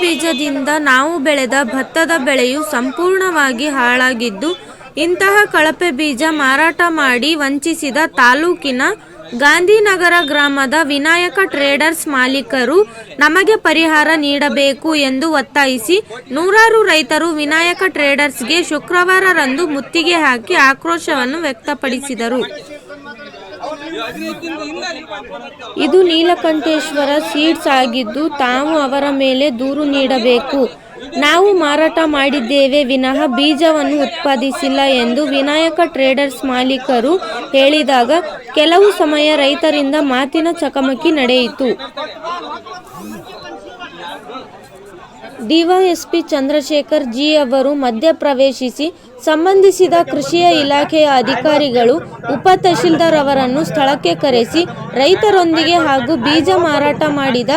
ಬೀಜದಿಂದ ನಾವು ಬೆಳೆದ ಭತ್ತದ ಬೆಳೆಯು ಸಂಪೂರ್ಣವಾಗಿ ಹಾಳಾಗಿದ್ದು, ಇಂತಹ ಕಳಪೆ ಬೀಜ ಮಾರಾಟ ಮಾಡಿ ವಂಚಿಸಿದ ತಾಲೂಕಿನ ಗಾಂಧಿನಗರ ಗ್ರಾಮದ ವಿನಾಯಕ ಟ್ರೇಡರ್ಸ್ ಮಾಲೀಕರು ನಮಗೆ ಪರಿಹಾರ ನೀಡಬೇಕು ಎಂದು ಒತ್ತಾಯಿಸಿ ನೂರಾರು ರೈತರು ವಿನಾಯಕ ಟ್ರೇಡರ್ಸ್ಗೆ ಶುಕ್ರವಾರರಂದು ಮುತ್ತಿಗೆ ಹಾಕಿ ಆಕ್ರೋಶವನ್ನು ವ್ಯಕ್ತಪಡಿಸಿದರು. ಇದು ನೀಲಕಂಠೇಶ್ವರ ಸೀಡ್ಸ್ ಆಗಿದ್ದು ತಾವು ಅವರ ಮೇಲೆ ದೂರು ನೀಡಬೇಕು. ನಾವು ಮಾರಾಟ ಮಾಡಿದ್ದೇವೆ ವಿನಃ ಬೀಜವನ್ನು ಉತ್ಪಾದಿಸಿಲ್ಲ ಎಂದು ವಿನಾಯಕ ಟ್ರೇಡರ್ಸ್ ಮಾಲೀಕರು ಹೇಳಿದಾಗ ಕೆಲವು ಸಮಯ ರೈತರಿಂದ ಮಾತಿನ ಚಕಮಕಿ ನಡೆಯಿತು. ಡಿವೈಎಸ್ಪಿ ಚಂದ್ರಶೇಖರ್ ಜಿ ಅವರು ಮಧ್ಯಪ್ರವೇಶಿಸಿ ಸಂಬಂಧಿಸಿದ ಕೃಷಿಯ ಇಲಾಖೆಯ ಅಧಿಕಾರಿಗಳು ಉಪ ತಹಶೀಲ್ದಾರ್ ಅವರನ್ನು ಸ್ಥಳಕ್ಕೆ ಕರೆಸಿ ರೈತರೊಂದಿಗೆ ಹಾಗೂ ಬೀಜ ಮಾರಾಟ ಮಾಡಿದ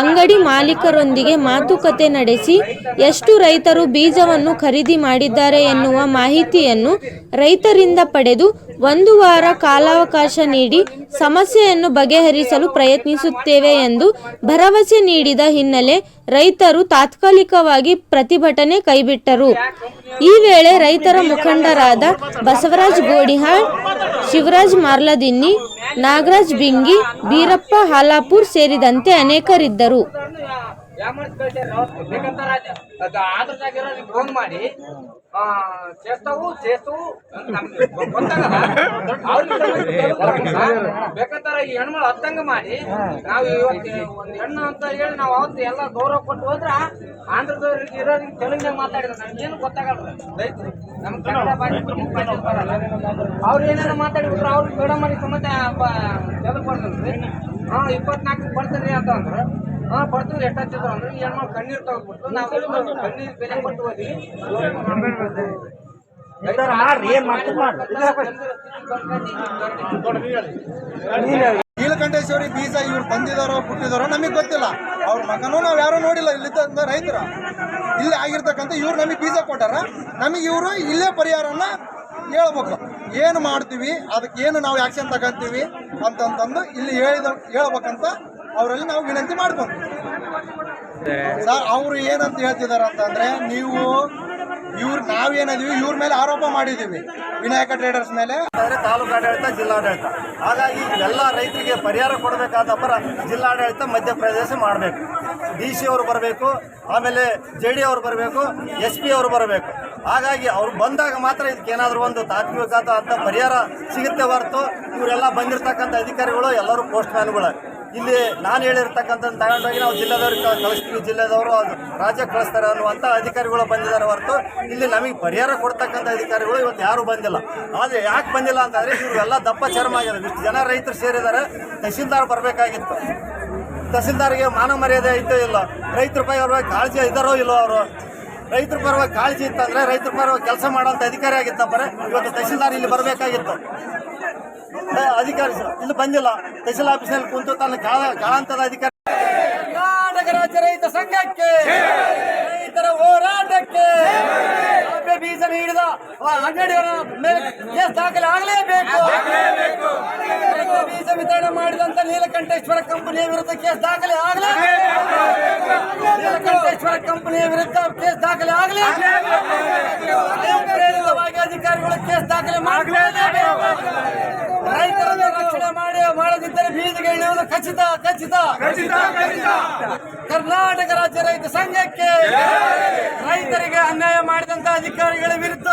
ಅಂಗಡಿ ಮಾಲೀಕರೊಂದಿಗೆ ಮಾತುಕತೆ ನಡೆಸಿ ಎಷ್ಟು ರೈತರು ಬೀಜವನ್ನು ಖರೀದಿ ಮಾಡಿದ್ದಾರೆ ಎನ್ನುವ ಮಾಹಿತಿಯನ್ನು ರೈತರಿಂದ ಪಡೆದು ಒಂದು ವಾರ ಕಾಲಾವಕಾಶ ನೀಡಿ ಸಮಸ್ಯೆಯನ್ನು ಬಗೆಹರಿಸಲು ಪ್ರಯತ್ನಿಸುತ್ತೇವೆ ಎಂದು ಭರವಸೆ ನೀಡಿದ ಹಿನ್ನೆಲೆ ರೈತರು ತಾತ್ಕಾಲಿಕವಾಗಿ ಪ್ರತಿಭಟನೆ ಕೈಬಿಟ್ಟರು. ಈ ವೇಳೆ ರೈತರ ಮುಖಂಡರಾದ ಬಸವರಾಜ್ ಗೋಡಿಹಾಳ್, ಶಿವರಾಜ್ ಮಾರ್ಲದಿನ್ನಿ ನಾಗರಾಜ್ ಬಿಂಗಿ ಬೀರಪ್ಪ ಹಾಲಾಪುರ್ ಸೇರಿದಂತೆ ಅನೇಕರಿದ್ದರು. ಯಾಮರ್ಸ್ ಕಳ್ಸ್ಯಾರ ಅವತ್ತು ಬೇಕಂತಾರ ಅದ ಆದ್ರದಾಗಿರೋರಿಗೆ ಫೋನ್ ಮಾಡಿ ಆ చేస్తావు చేస్తావు ಅಂತ ನಮ್ಗೆ ಗೊತ್ತಾಗಲ್ಲ ಅವ್ರಿಗೆ ಬೇಕಂತಾರ ಈ ಹೆಣ್ಮಳು ಹತ್ತಂಗ ಮಾಡಿ ನಾವು ಇವತ್ತು ಒಂದ್ ಹೆಣ್ಣು ಅಂತ ಹೇಳಿ ನಾವು ಅವತ್ತು ಎಲ್ಲ ಗೌರವ ಕೊಟ್ಟು ಹೋದ್ರ ಆಂಧ್ರದವ್ರಿಗೆ ಇರೋರಿಗೆ ತೆಲುಗಿನಾಗ ಮಾತಾಡಿದ್ರೆ ನಮ್ಗೇನು ಗೊತ್ತಾಗಲ್ಲ ರೈತರು ನಮ್ ಕನ್ನಡ ಭಾಷೆ ಪ್ರಮುಖ ಭಾಷೆ ಬರಲ್ಲ ಅವ್ರು ಏನಾರ ಮಾತಾಡಿಬಿಟ್ರೆ ಅವ್ರಿಗೆ ಬೇಡ ಮಾಡಿ ಸಮೇತ ತೆಲುಗು ಬರ್ತದ್ರಿ ಹಾ ಇಪ್ಪತ್ನಾಲ್ಕು ಬರ್ತೀರಿ ಅಂತ ಅಂದ್ರು ಹಾ ಬರ್ತೀವಿ ಎಷ್ಟು ಹಚ್ಚಿದ್ರು ಅಂದ್ರೆ ಈ ಹೆಣ್ಮಕ್ಳು ಕಣ್ಣೀರು ತೆಗೆದ್ಬಿಟ್ಟು ನಾವು ಕಣ್ಣೀರು ಬೆಲೆ ಕೊಟ್ಟು ಹೋದ್ವಿ. ನೀಲಕಂಠೇಶ್ವರಿ ಬೀಜ ಇವ್ರು ಬಂದಿದಾರೋ ಹುಟ್ಟಿದಾರೋ ನಮಗೆ ಗೊತ್ತಿಲ್ಲ. ಅವ್ರ ಮಗನು ನಾವು ಯಾರು ನೋಡಿಲ್ಲ ಇಲ್ಲಿ ರೈತರ. ಇಲ್ಲಿ ಆಗಿರ್ತಕ್ಕಂಥ ಇವ್ರು ನಮಗೆ ಬೀಜ ಕೊಟ್ಟಾರ. ನಮಗೆ ಇವರು ಇಲ್ಲೇ ಪರಿಹಾರನ ಹೇಳ್ಬೇಕು. ಏನು ಮಾಡ್ತೀವಿ ಅದಕ್ಕೆ ಏನು ನಾವು ಆ್ಯಕ್ಷನ್ ತಗೊಂತೀವಿ ಅಂತಂತಂದು ಇಲ್ಲಿ ಹೇಳಿದ ಹೇಳ್ಬೇಕಂತ ಅವರಲ್ಲಿ ನಾವು ವಿನಂತಿ ಮಾಡ್ಬೋದು ಸರ್. ಅವರು ಏನಂತ ಹೇಳ್ತಿದ್ದಾರೆ ಅಂತಂದ್ರೆ ನೀವು ಇವ್ರು ನಾವೇನಿದೀವಿ ಇವ್ರ ಮೇಲೆ ಆರೋಪ ಮಾಡಿದ್ದೀವಿ ವಿನಾಯಕ ಟ್ರೇಡರ್ಸ್ ಮೇಲೆ. ಆದರೆ ತಾಲೂಕು ಆಡಳಿತ ಜಿಲ್ಲಾಡಳಿತ. ಹಾಗಾಗಿ ಎಲ್ಲ ರೈತರಿಗೆ ಪರಿಹಾರ ಕೊಡಬೇಕಾದ ಪರ ಜಿಲ್ಲಾಡಳಿತ ಮಧ್ಯಪ್ರದೇಶ ಮಾಡಬೇಕು. ಡಿ ಸಿ ಅವರು ಬರಬೇಕು ಆಮೇಲೆ ಜೆ ಡಿ ಅವರು ಬರಬೇಕು ಎಸ್ ಪಿ ಅವರು ಬರಬೇಕು. ಹಾಗಾಗಿ ಅವ್ರು ಬಂದಾಗ ಮಾತ್ರ ಇದಕ್ಕೆ ಏನಾದರೂ ಒಂದು ತಾತ್ವಿಕ ಅಂತ ಪರಿಹಾರ ಸಿಗುತ್ತೆ ಹೊರತು ಇವರೆಲ್ಲ ಬಂದಿರತಕ್ಕಂಥ ಅಧಿಕಾರಿಗಳು ಎಲ್ಲರೂ ಪೋಸ್ಟ್ ಮ್ಯಾನ್ಗಳು ಇಲ್ಲಿ ನಾನು ಹೇಳಿರ್ತಕ್ಕಂಥದ್ದು ತಗೊಂಡೋಗಿ ನಾವು ಜಿಲ್ಲೆದವ್ರಿಗೆ ಕಳಿಸ್ತೀವಿ, ಜಿಲ್ಲೆದವರು ಅದು ರಾಜ್ಯಕ್ಕೆ ಕಳಿಸ್ತಾರೆ ಅನ್ನುವಂಥ ಅಧಿಕಾರಿಗಳು ಬಂದಿದ್ದಾರೆ ಹೊರತು ಇಲ್ಲಿ ನಮಗೆ ಪರಿಹಾರ ಕೊಡ್ತಕ್ಕಂಥ ಅಧಿಕಾರಿಗಳು ಇವತ್ತು ಯಾರೂ ಬಂದಿಲ್ಲ. ಆದರೆ ಯಾಕೆ ಬಂದಿಲ್ಲ ಅಂತಂದರೆ ಇವರೆಲ್ಲ ದಪ್ಪ ಚರ್ಮ ಆಗಿದೆ ಇಷ್ಟು ಜನ ರೈತರು ಸೇರಿದ್ದಾರೆ, ತಹಸೀಲ್ದಾರ್ ಬರಬೇಕಾಗಿತ್ತು. ತಹಸೀಲ್ದಾರ್ಗೆ ಮಾನ ಮರ್ಯಾದೆ ಐತೋ ಇಲ್ಲ? ರೈತರ ಪರವಾಗಿ ಕಾಳಜಿ ಇದ್ದಾರೋ ಇಲ್ಲೋ ಅವರು? ರೈತರ ಪರವಾಗಿ ಕಾಳಜಿ ಇತ್ತಂದರೆ ರೈತರ ಪರವಾಗಿ ಕೆಲಸ ಮಾಡೋಂಥ ಅಧಿಕಾರಿ ಆಗಿತ್ತಪ್ಪರೆ ಇವತ್ತು ತಹಸೀಲ್ದಾರ್ ಇಲ್ಲಿ ಬರಬೇಕಾಗಿತ್ತು. ಅಧಿಕಾರಿ ಸರ್ ಇಲ್ಲಿ ಬಂದಿಲ್ಲ. ತಹಸೀಲ್ ಆಫೀಸ್ನಲ್ಲಿ ಕುಂತು ತನ್ನ ಕಾಳಾಂತದ ಅಧಿಕಾರಿ. ಕರ್ನಾಟಕ ರಾಜ್ಯ ರೈತ ಸಂಘಕ್ಕೆ, ರೈತರ ಹೋರಾಟಕ್ಕೆ ಬೀಜ ನೀಡಿದ ಅಂಗಡಿಯವರ ಮೇಲೆ ಕೇಸ್ ದಾಖಲೆ ಆಗಲೇಬೇಕು. ಬೀಜ ವಿತರಣೆ ಮಾಡಿದಂತ ನೀಲಕಂಠೇಶ್ವರ ಕಂಪನಿಯ ವಿರುದ್ಧ ಕೇಸ್ ದಾಖಲೆ ಆಗಲೇಬೇಕು. ನೀಲಕಂಠೇಶ್ವರ ಕಂಪನಿಯ ವಿರುದ್ಧ ಕೇಸ್ ದಾಖಲೆ ಆಗಲೇಬೇಕು. ಪ್ರೇರಿತವಾಗಿ ಅಧಿಕಾರಿಗಳು ಕೇಸ್ ದಾಖಲೆ ಮಾಡಲೇಬೇಕು ಖಚಿತ ಖಚಿತ ಖಚಿತ. ಕರ್ನಾಟಕ ರಾಜ್ಯ ರೈತ ಸಂಘಕ್ಕೆ ರೈತರಿಗೆ ಅನ್ಯಾಯ ಮಾಡಿದಂತ ಅಧಿಕಾರಿಗಳ ವಿರುದ್ಧ.